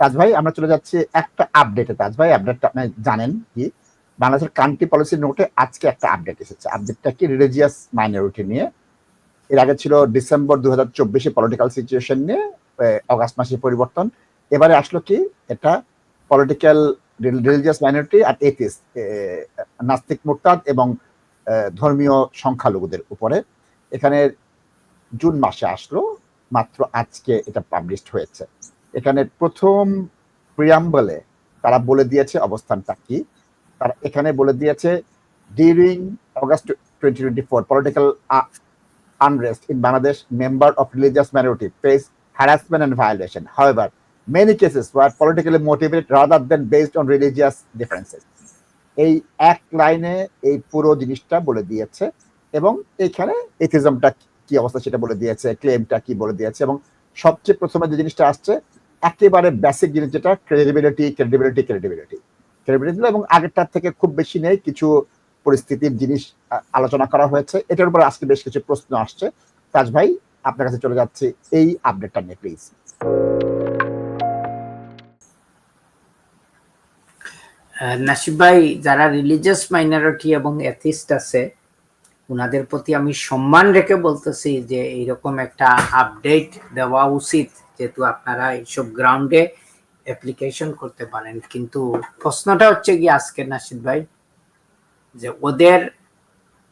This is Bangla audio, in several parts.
তাজ ভাই, আমরা চলে যাচ্ছি একটা আপডেটে তাজ ভাই আপডেটটা আপনি জানেন কি? বাংলাদেশের কান্ট্রি পলিসি নোটে আজকে একটা আপডেট এসেছে। আপডেটটা কি? রিলিজিয়াস মাইনরিটি নিয়ে। এর আগে ছিল ডিসেম্বর দু হাজার চব্বিশে পলিটিক্যাল সিচুয়েশন নিয়ে অগাস্ট মাসে পরিবর্তন। এবারে আসলো কি? এটা পলিটিক্যাল রিলিজিয়াস মাইনরিটি আর এথিস নাস্তিক মোরতাদ এবং ধর্মীয় সংখ্যালঘুদের উপরে। এখানে জুন মাসে আসলো, মাত্র আজকে এটা পাবলিশড হয়েছে। এখানে প্রথম প্রিয়াম্বলে তারা বলে দিয়েছে অবস্থানটা কি? তারা এখানে বলে দিয়েছে during August twenty twenty four political unrest in Bangladesh member of religious minority face harassment and violation however many cases were politically motivate rather than based on religious differences এই এক লাইনে এই পুরো জিনিসটা বলে দিয়েছে এবং এখানে এথিজমটা কি অবস্থা সেটা বলে দিয়েছে ক্লেমটা কি বলে দিয়েছে এবং সবচেয়ে প্রথমে যে জিনিসটা আসছে একেবারে বেসিক জিনিস যেটা ক্রেডিবিলিটি ক্রেডিবিলিটি ক্রেডিবিলিটি ক্রেডিবিলিটি এবং আগেরটার থেকে খুব বেশি নেই, কিছু পরিস্থিতির জিনিস আলোচনা করা হয়েছে। এটার উপর আজকে বেশ কিছু প্রশ্ন আসছে। তাজ ভাই, আপনার কাছে চলে যাচ্ছে এই আপডেটটা নিয়ে প্লিজ নাসিব ভাই, যারা রিলিজিয়াস মাইনরিটি এবং এথিস্ট আছে ওনাদের প্রতি আমি সম্মান রেখে বলতেছি যে, এইরকম একটা আপডেট দেওয়া উচিত। যেহেতু আপনারা এইসব গ্রাউন্ডে অ্যাপ্লিকেশন করতে পারেন কিন্তু প্রশ্নটা হচ্ছে কি আজকে নাসিদ ভাই যে ওদের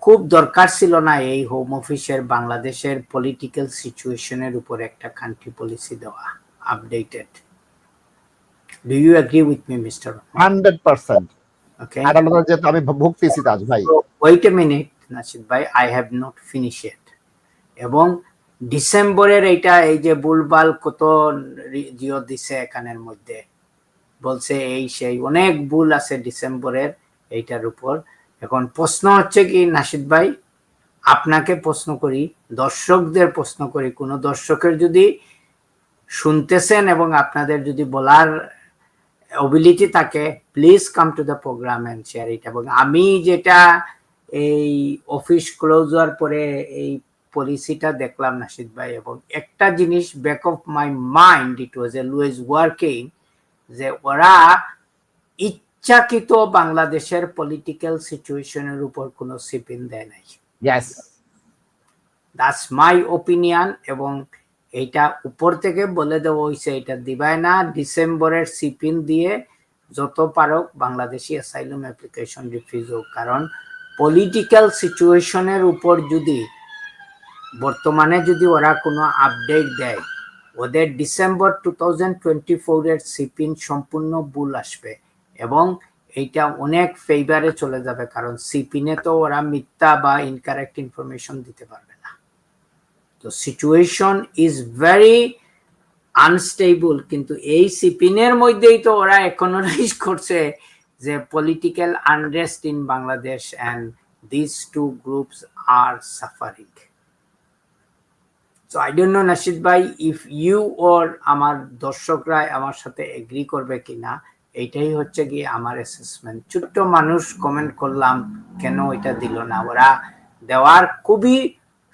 খুব দরকার ছিল না এই হোম অফিসের বাংলাদেশের পলিটিক্যাল সিচুয়েশনের উপর একটা কান্ট্রি পলিসি দেওয়া updated do you agree with me mister hundred percent. Okay আদালতে যেহেতু আমি ভুগতেছি তাজ ভাই। ওয়েট এ মিনিট নাসিদ ভাই I have not finish it এবং ডিসেম্বরের এইটা, এই যে বুলবাল কত জিও দিছে এখানের মধ্যে। বলছে এই সেই অনেক ভুল আছে ডিসেম্বরের এইটার উপর। এখন প্রশ্ন হচ্ছে কি, নাসিদ ভাই, আপনাকে প্রশ্ন করি, দর্শকদের প্রশ্ন করি। কোনো দর্শকের যদি শুনতেছেন এবং আপনাদের যদি বলার অবিলিটি থাকে please come to the programme and share it এবং আমি যেটা এই অফিস ক্লোজ হওয়ার পরে এই পলিসিটা দেখলাম নাসিদ ভাই এবং একটা জিনিস back of my mind it was a Luiz working যে ওরা ইচ্ছাকৃত বাংলাদেশের পলিটিক্যাল সিচুয়েশনের উপর কোনো সিপিন দেয় নাই। ইয়েস দাটস মাই ওপিনিয়ন এবং এইটা উপর থেকে বলে দেওয়া হয়েছে এটা দিবায় না ডিসেম্বরের সিপিন দিয়ে যত পারক বাংলাদেশি অ্যাসাইলুম অ্যাপ্লিকেশন রিফিউজ হোক কারণ পলিটিক্যাল সিচুয়েশনের উপর যদি বর্তমানে যদি ওরা কোনো আপডেট দেয়, ওদের ডিসেম্বর টু থাউজেন্ড টোয়েন্টি ফোরের সিপিন সম্পূর্ণ ভুল আসবে এবং এইটা অনেক ফেভারে চলে যাবে কারণ সিপিনে তো ওরা মিথ্যা বা ইনকারেক্ট ইনফরমেশন দিতে পারবে না। তো সিচুয়েশন ইজ ভেরি আনস্টেবল কিন্তু এই সিপিনের মধ্যেই তো ওরা একনোলাইজ করছে যে political unrest in Bangladesh and this two groups are suffering so I don't know Nashid ভাই ইফ ইউ ওর আমার দর্শকরা আমার সাথে এগ্রি করবে কিনা এইটাই হচ্ছে কি আমার অ্যাসেসমেন্ট ছোট্ট মানুষ কমেন্ট করলাম, কেন এটা দিল না? ওরা দেওয়ার খুবই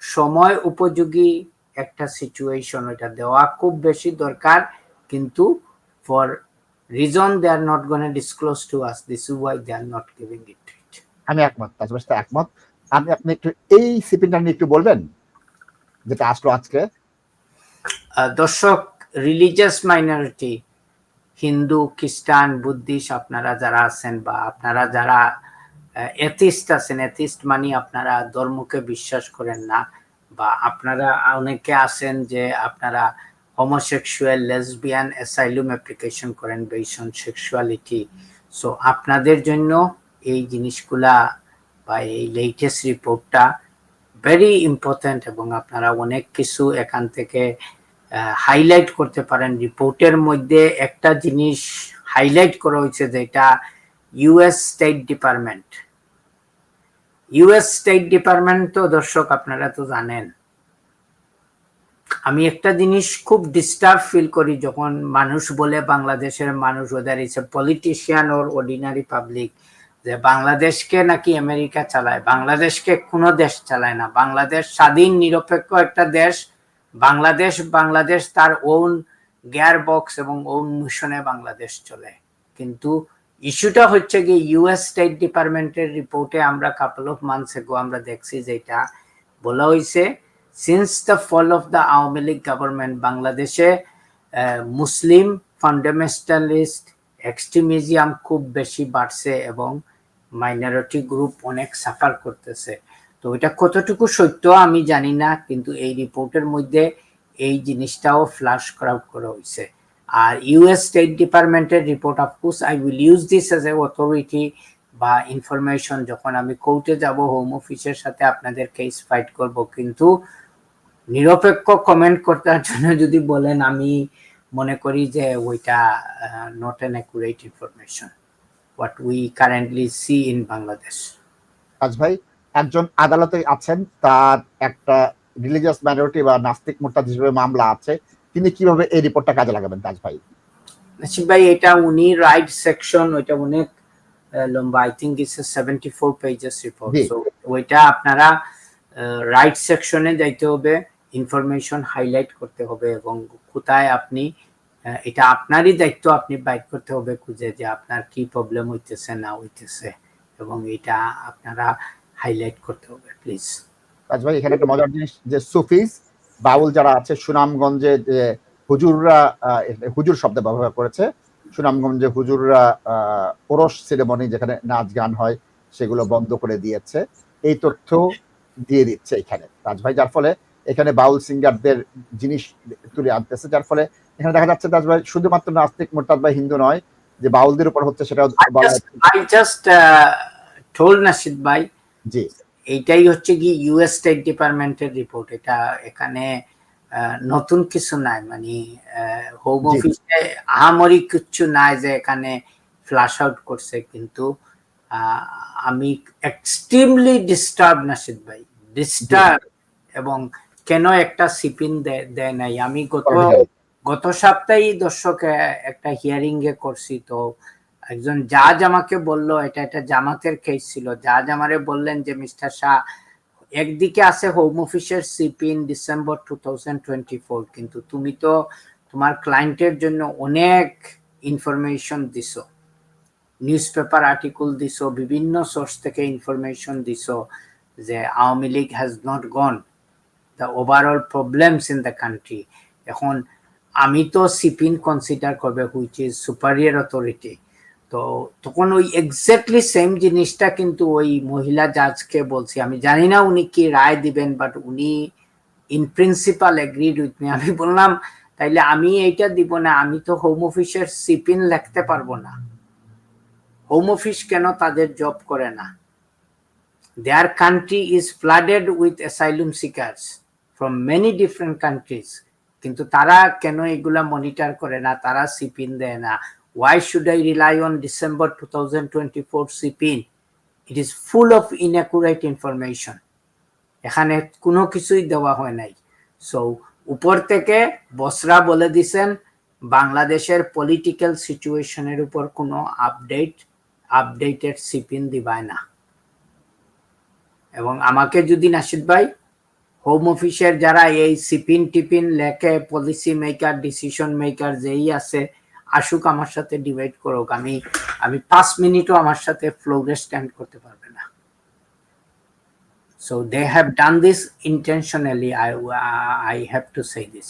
সময় উপযোগী একটা সিচুয়েশন ওইটা দেওয়া খুব বেশি দরকার। কিন্তু for reason they are not gonna disclose to us this why they are not giving it আমি একমত একমত। আমি আপনি একটু এই সিপিনটা নিয়ে একটু বলবেন? যেটা আসলো আজকে? দর্শক রিলিজিয়াস মাইনরিটি হিন্দু, খ্রিস্টান, বুদ্ধিস্ট, আপনারা যারা আছেন বা আপনারা যারা এথিস্ট আছেন এথিস্ট মানে আপনারা ধর্মকে বিশ্বাস করেন না বা আপনারা অনেকে আছেন যে আপনারা হোমোসেক্সুয়াল লেসবিয়ান অ্যাসাইলুম অ্যাপ্লিকেশন করেন বেসন সেক্সুয়ালিটি সো আপনাদের জন্য এই জিনিসগুলা বা এই লেটেস্ট রিপোর্টটা ভেরি ইম্পর্ট্যান্ট এবং আপনারা অনেক কিছু এখান থেকে হাইলাইট করতে পারেন। রিপোর্টের মধ্যে একটা জিনিস হাইলাইট করা হয়েছে যেটা US state department US state department তো দর্শক আপনারা তো জানেন। আমি একটা জিনিস খুব ডিস্টার্ব ফিল করি যখন মানুষ বলে, বাংলাদেশের মানুষ ওদের পলিটিশিয়ান ওর অর্ডিনারি পাবলিক যে বাংলাদেশকে নাকি আমেরিকা চালায়, বাংলাদেশকে কোনো দেশ চালায় না। বাংলাদেশ স্বাধীন, নিরপেক্ষ একটা দেশ। বাংলাদেশ বাংলাদেশ তার ওন গিয়ার বক্স এবং ওন মিশনে বাংলাদেশ চলে। কিন্তু ইস্যুটা হচ্ছে কি ইউএস স্টেট ডিপার্টমেন্টের রিপোর্টে আমরা কাপল অফ মান্থস এগো আমরা দেখছি যেটা বলা হয়েছে since the fall of the Awami League government বাংলাদেশে মুসলিম ফান্ডামেন্টালিস্ট এক্সট্রিমিজিয়াম খুব বেশি বাড়ছে এবং মাইনরিটি গ্রুপ অনেক সাফার করতেছে। তো এটা কতটুকু সত্য আমি জানি না, কিন্তু এই রিপোর্টের মধ্যে এই জিনিসটাও ফ্লাশ করা করা হয়েছে। আর ইউএস স্টেট ডিপার্টমেন্টের report of course I will use this as a authority বা ইনফরমেশন যখন আমি কোর্টে যাব হোম অফিসের সাথে আপনাদের কেস ফাইট করব, কিন্তু নিরপেক্ষ কমেন্ট করার জন্য যদি বলেন, আমি মনে করি যে ওইটা not an accurate information we currently see in Bangladesh আজ ভাই একজন আদালতে আছেন তার একটা রিলিজিয়াস মাইনরিটি বা নাস্তিক মোরতাদ হিসেবে মামলা আছে। তিনি কীভাবে এই রিপোর্টটা কাজে লাগাবেন তাজ ভাই? নাসিব ভাই এটা উনি রাইট সেকশন ওইটা অনেক লম্বা। I think it's seventy four pages report. So ওইটা আপনারা রাইট সেকশনে যাইতে হবে ইনফরমেশন হাইলাইট করতে হবে এবং কোথায় আপনি এটা আপনারই দায়িত্ব, আপনি বাইক করতে হবে খুঁজে যে আপনার কি প্রবলেম হইতেছে, না হইতেছে, এবং এটা আপনারা হাইলাইট করতে হবে প্লিজ তাজ ভাই, এখানে একটা মজার জিনিস, যে সুফিজ বাউল যারা আছে, সুনামগঞ্জে, যে হুজুররা হুজুর শব্দ ব্যবহার করেছে, সুনামগঞ্জে হুজুররা ওরস সেরেমনি যেখানে নাচ গান হয়, সেগুলো বন্ধ করে দিয়েছে। এই তথ্য দিয়ে দিচ্ছে এখানে। তাজ ভাই, যার ফলে এখানে বাউল সিঙ্গারদের জিনিস তুলে আনতেছে, যার ফলে এখানে দেখা যাচ্ছে তাজ ভাই শুধুমাত্র নাস্তিক মোরতাদ বা হিন্দু নয় যে বাউলদের উপর হচ্ছে সেটা আই জাস্ট টোল নাসিদ ভাই জি। এইটাই হচ্ছে কি ইউএস স্টেট ডিপার্টমেন্টের রিপোর্ট এটা এখানে নতুন কিছু নাই মানে হোম অফিসে আহামরি কিছু নাই যে এখানে ফ্লাশ আউট করছে কিন্তু আমি এক্সট্রিমলি ডিস্টার্ব নাসিদ ভাই ডিস্টার্ব এবং কেন একটা সিপিন দেয় নাই? আমি গত গত সপ্তাহেই দর্শক একটা হিয়ারিং এ করছি তো একজন জাজ আমাকে বলল, এটা একটা জামাতের কেস ছিল। জাজ আমারে বললেন যে, মিস্টার শাহ, একদিকে আছে হোম অফিসের সিপি ইন ডিসেম্বর টু কিন্তু তুমি তো তোমার ক্লায়েন্টের জন্য অনেক ইনফরমেশন দিছো। নিউজ পেপার আর্টিকেল দিছো, বিভিন্ন সোর্স থেকে ইনফরমেশন দিছো যে, Awami League has not gone the overall problems in the country এখন আমি তো সিপিন কনসিডার করবে হুইচ ইজ সুপারিয়ার অথরিটি তো তখন ওই এক্স্যাক্টলি সেম জিনিসটা কিন্তু ওই মহিলা জাজকে বলছি। আমি জানি না উনি কি রায় দিবেন বাট উনি in principle agreed with me আমি বললাম, তাইলে আমি এইটা দিব না, আমি তো হোম অফিসের সিপিন লিখতে পারব না। হোম অফিস কেন তাদের জব করে না? Their country is flooded with asylum seekers from many different countries কিন্তু তারা কেন এগুলা মনিটর করে না তারা সিপিন দেয় না why should I rely on December 2024 CPIN? It is full of inaccurate information. এখানে কোনো কিছুই দেওয়া হয় নাই সো উপর থেকে বসরা বলে দিছেন, বাংলাদেশের পলিটিক্যাল সিচুয়েশনের উপর কোনো আপডেট আপডেটেড সিপিন দিবায় না এবং আমাকে যদি নাসিদ ভাই হোম অফিসের যারা এই সিপিন, টিপিন লেখে পলিসি মেকার ডিসিশন মেকার যেই আছে, আসুক আমার সাথে ডিভাইড করুক, আমি আমি পাঁচ মিনিটও আমার সাথে ফ্লোরে স্ট্যান্ড করতে পারবে না। So they have done this intentionally I I have to say this